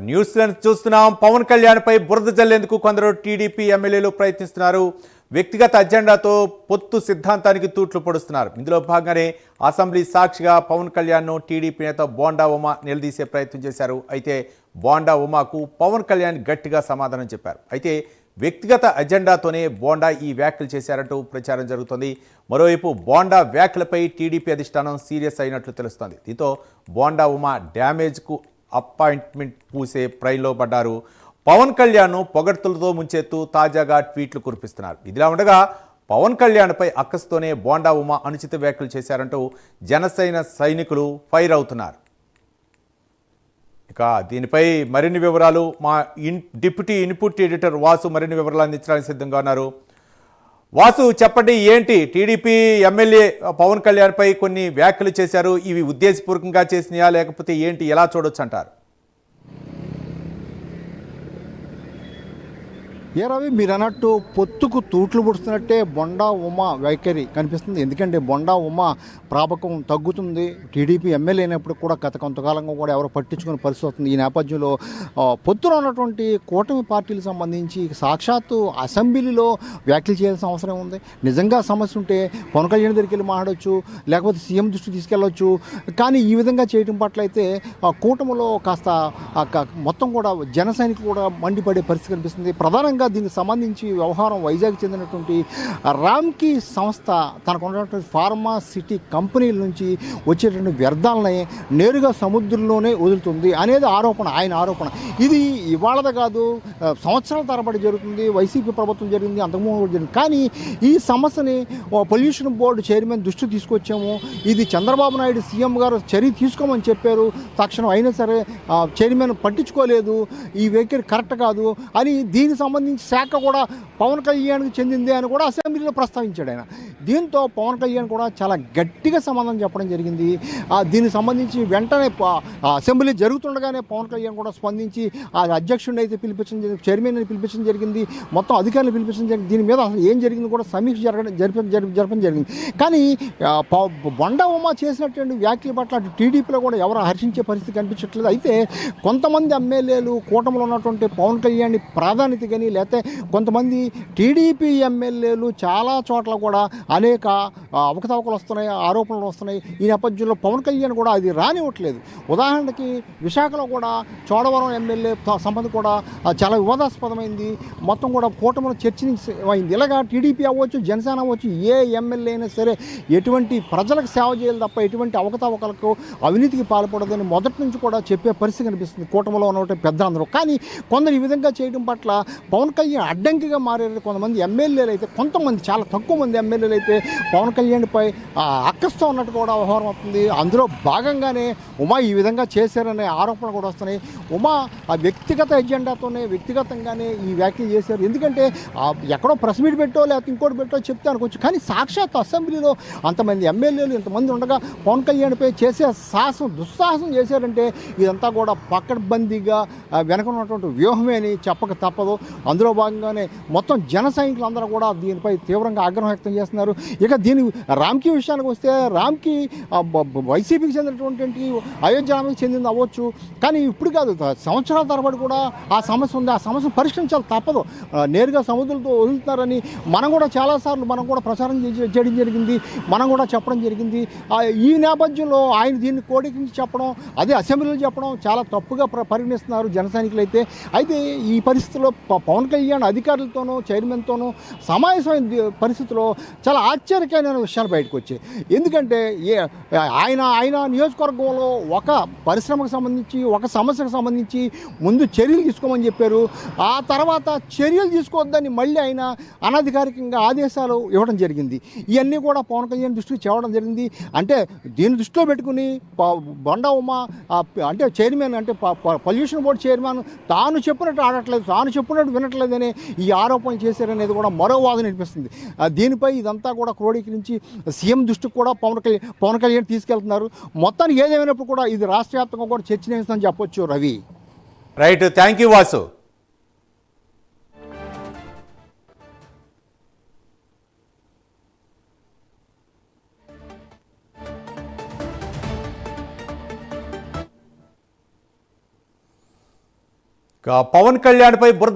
న్యూస్లను చూస్తున్నాం. పవన్ కళ్యాణ్పై బురద జల్లేందుకు కొందరు టీడీపీ ఎమ్మెల్యేలు ప్రయత్నిస్తున్నారు. వ్యక్తిగత అజెండాతో పొత్తు సిద్ధాంతానికి తూట్లు పొడుస్తున్నారు. ఇందులో భాగంగానే అసెంబ్లీ సాక్షిగా పవన్ కళ్యాణ్ను టీడీపీ నేత బోండా ఉమా నిలదీసే ప్రయత్నం చేశారు. అయితే బోండా ఉమాకు పవన్ కళ్యాణ్ గట్టిగా సమాధానం చెప్పారు. అయితే వ్యక్తిగత అజెండాతోనే బోండా ఈ వ్యాఖ్యలు చేశారంటూ ప్రచారం జరుగుతోంది. మరోవైపు బోండా వ్యాఖ్యలపై టీడీపీ అధిష్టానం సీరియస్ అయినట్లు తెలుస్తోంది. దీంతో బోండా ఉమా డ్యామేజ్కు అపాయింట్మెంట్ పూసే ప్రైలో పడ్డారు. పవన్ కళ్యాణ్ పొగడ్తలతో ముంచెత్తు తాజాగా ట్వీట్లు కురిపిస్తున్నారు. ఇదిలా ఉండగా పవన్ కళ్యాణ్పై అక్కస్తోనే బోండా ఉమా అనుచిత వ్యాఖ్యలు చేశారంటూ జనసేన సైనికులు ఫైర్ అవుతున్నారు. ఇక దీనిపై మరిన్ని వివరాలు మా in deputy input editor Vasu మరిన్ని వివరాలు అందించడానికి సిద్ధంగా ఉన్నారు. వాసు చెప్పండి ఏంటి? టీడీపీ ఎమ్మెల్యే పవన్ కళ్యాణ్పై కొన్ని వ్యాఖ్యలు చేశారు. ఇవి ఉద్దేశపూర్వకంగా చేసినాయా? లేకపోతే ఏంటి? ఎలా చూడొచ్చు అంటారు? ఏ రవి మీరు అన్నట్టు పొత్తుకు తూట్లు పుడుతున్నట్టే బొండా ఉమ వైఖరి కనిపిస్తుంది. ఎందుకంటే బొండా ఉమ ప్రాపకం తగ్గుతుంది. టీడీపీ ఎమ్మెల్యే అయినప్పుడు కూడా గత కొంతకాలంగా కూడా ఎవరు పట్టించుకునే పరిస్థితి వస్తుంది. ఈ నేపథ్యంలో పొత్తులో ఉన్నటువంటి కూటమి పార్టీలకు సంబంధించి సాక్షాత్తు అసెంబ్లీలో వ్యాఖ్యలు చేయాల్సిన అవసరం ఉంది. నిజంగా సమస్య ఉంటే పవన్ కళ్యాణ్ దగ్గరికి వెళ్ళి మాట్లాడొచ్చు లేకపోతే సీఎం దృష్టికి తీసుకెళ్ళొచ్చు. కానీ ఈ విధంగా చేయడం పట్ల అయితే ఆ కూటమిలో కాస్త మొత్తం కూడా జన కూడా మండిపడే పరిస్థితి కనిపిస్తుంది. ప్రధానంగా దీనికి సంబంధించి వ్యవహారం వైజాగ్ చెందినటువంటి రామ్కి సంస్థ తనకు ఉన్నటువంటి ఫార్మా సిటీ కంపెనీల నుంచి వచ్చేటువంటి వ్యర్థాలని నేరుగా సముద్రంలోనే వదులుతుంది అనేది ఆరోపణ ఆయన ఆరోపణ. ఇది ఇవాళది కాదు సంవత్సరాల తరబడి జరుగుతుంది వైసీపీ ప్రభుత్వం జరిగింది అంతకుముందు జరిగింది. కానీ ఈ సమస్యని ఓ పొల్యూషన్ బోర్డు చైర్మన్ దృష్టి తీసుకొచ్చాము. ఇది చంద్రబాబు నాయుడు సీఎం గారు చర్య తీసుకోమని చెప్పారు. తక్షణం అయినా సరే చైర్మన్ పట్టించుకోలేదు. ఈ వెహికల్ కరెక్ట్ కాదు అని దీనికి సంబంధించి శాఖ కూడా పవన్ కళ్యాణ్కి చెందిందే అని కూడా అసెంబ్లీలో ప్రస్తావించాడు ఆయన. దీంతో పవన్ కళ్యాణ్ కూడా చాలా గట్టిగా సమాధానం చెప్పడం జరిగింది. దీనికి సంబంధించి వెంటనే అసెంబ్లీ జరుగుతుండగానే పవన్ కళ్యాణ్ కూడా స్పందించి ఆ అధ్యక్షుడిని అయితే పిలిపించడం జరిగింది చైర్మన్ పిలిపించడం జరిగింది మొత్తం అధికారులు పిలిపించడం జరిగింది. దీని మీద అసలు ఏం జరిగింది కూడా సమీక్ష జరగడం జరిప జరపడం జరిగింది. కానీ ప- బొండ ఉమా చేసినటువంటి వ్యాఖ్యల పట్ల అటు టీడీపీలో కూడా ఎవరు హర్షించే పరిస్థితి కనిపించట్లేదు. అయితే కొంతమంది ఎమ్మెల్యేలు కూటమిలో ఉన్నటువంటి పవన్ కళ్యాణ్ ప్రాధాన్యత కానీ లేకపోతే కొంతమంది టీడీపీ ఎమ్మెల్యేలు చాలా చోట్ల కూడా అనేక అవకతవకలు వస్తున్నాయి ఆరోపణలు వస్తున్నాయి. ఈ నేపథ్యంలో పవన్ కళ్యాణ్ కూడా అది రానివ్వట్లేదు. ఉదాహరణకి విశాఖలో కూడా చోడవరం ఎమ్మెల్యే సంబంధం కూడా చాలా వివాదాస్పదమైంది. మొత్తం కూడా కూటమిలో చర్చనీయమైంది. ఇలాగా టీడీపీ అవ్వచ్చు జనసేన అవ్వచ్చు ఏ ఎమ్మెల్యే అయినా సరే ఎటువంటి ప్రజలకు సేవ చేయాలి తప్ప ఎటువంటి అవకతవకలకు అవినీతికి పాల్పడదని మొదటి నుంచి కూడా చెప్పే పరిస్థితి కనిపిస్తుంది కూటమిలో ఉన్నటువంటి పెద్దలందరూ. కానీ కొందరు ఈ విధంగా చేయడం పట్ల పవన్ కళ్యాణ్ అడ్డంకిగా మారారు. కొంతమంది ఎమ్మెల్యేలు అయితే కొంతమంది చాలా తక్కువ మంది ఎమ్మెల్యేలు అయితే పవన్ కళ్యాణ్పై అక్కస్తో ఉన్నట్టు కూడా వ్యవహారం అవుతుంది అందులో భాగంగానే ఉమా ఈ విధంగా చేశారనే ఆరోపణలు కూడా వస్తున్నాయి. ఉమా ఆ వ్యక్తిగత ఎజెండాతోనే వ్యక్తిగతంగానే ఈ వ్యాఖ్యలు చేశారు. ఎందుకంటే ఎక్కడో ప్రెస్ మీట్ పెట్టో లేకపోతే ఇంకోటి పెట్టో చెప్తే అనుకోవచ్చు. కానీ సాక్షాత్ అసెంబ్లీలో అంతమంది ఎమ్మెల్యేలు ఇంతమంది ఉండగా పవన్ కళ్యాణ్పై చేసే సాహసం దుస్సాహసం చేశారంటే ఇదంతా కూడా పక్కడ్బందీగా వెనక ఉన్నటువంటి వ్యూహమే అని చెప్పక తప్పదు. అందులో భాగంగానే మొత్తం జన సైనికులందరూ కూడా దీనిపై తీవ్రంగా ఆగ్రహం వ్యక్తం చేస్తున్నారు. ఇక దీని రామ్కి విషయానికి వస్తే రామ్కి వైసీపీకి చెందినటువంటి అయోధ్యకి చెందింది అవ్వచ్చు. కానీ ఇప్పుడు కాదు సంవత్సరాల తరబడి కూడా ఆ సమస్య ఉంది. ఆ సమస్యను పరిష్కరించాలి తప్పదు. నేరుగా సముద్రంతో వదులుతున్నారని మనం కూడా చాలాసార్లు మనం కూడా ప్రచారం చేయడం జరిగింది. మనం కూడా చెప్పడం జరిగింది. ఈ నేపథ్యంలో ఆయన దీన్ని కోడికించి చెప్పడం అదే అసెంబ్లీలో చెప్పడం చాలా తప్పుగా పరిగణిస్తున్నారు జనసైనికులు అయితే అయితే ఈ పరిస్థితిలో పవన్ కళ్యాణ్ అధికారులతోనూ చైర్మన్తోనూ సమావేశమైన పరిస్థితిలో చాలా ఆశ్చర్యకరమైన విషయాలు బయటకు వచ్చాయి. ఎందుకంటే ఏ ఆయన ఆయన నియోజకవర్గంలో ఒక పరిశ్రమకు సంబంధించి ఒక సమస్యకు సంబంధించి ముందు చర్యలు తీసుకోమని చెప్పారు. ఆ తర్వాత చర్యలు తీసుకోవద్దని మళ్ళీ ఆయన అనధికారికంగా ఆదేశాలు ఇవ్వడం జరిగింది. ఇవన్నీ కూడా పవన్ కళ్యాణ్ దృష్టికి చేవడం జరిగింది. అంటే దీన్ని దృష్టిలో పెట్టుకుని బొండ బొండా ఉమ అంటే చైర్మన్ అంటే పొల్యూషన్ బోర్డు చైర్మన్ తాను చెప్పినట్టు ఆడట్లేదు తాను చెప్పినట్టు వినట్లేదని ఈ ఆరోపణలు చేశారనేది కూడా మరో వాదన వినిపిస్తుంది. దీనిపై ఇదంతా కూడా క్రోడీకరించి సీఎం దృష్టికి కూడా పవన్ కళ్యాణ్ పవన్ కళ్యాణ్ తీసుకెళ్తున్నారు. మొత్తానికి ఏదేమైనప్పుడు కూడా ఇది రాష్ట్ర వ్యాప్తంగా కూడా చర్చనీయాంశం చెప్పొచ్చు Ravi. Right thank you Vasu. ఇక పవన్ కళ్యాణ్పై బురద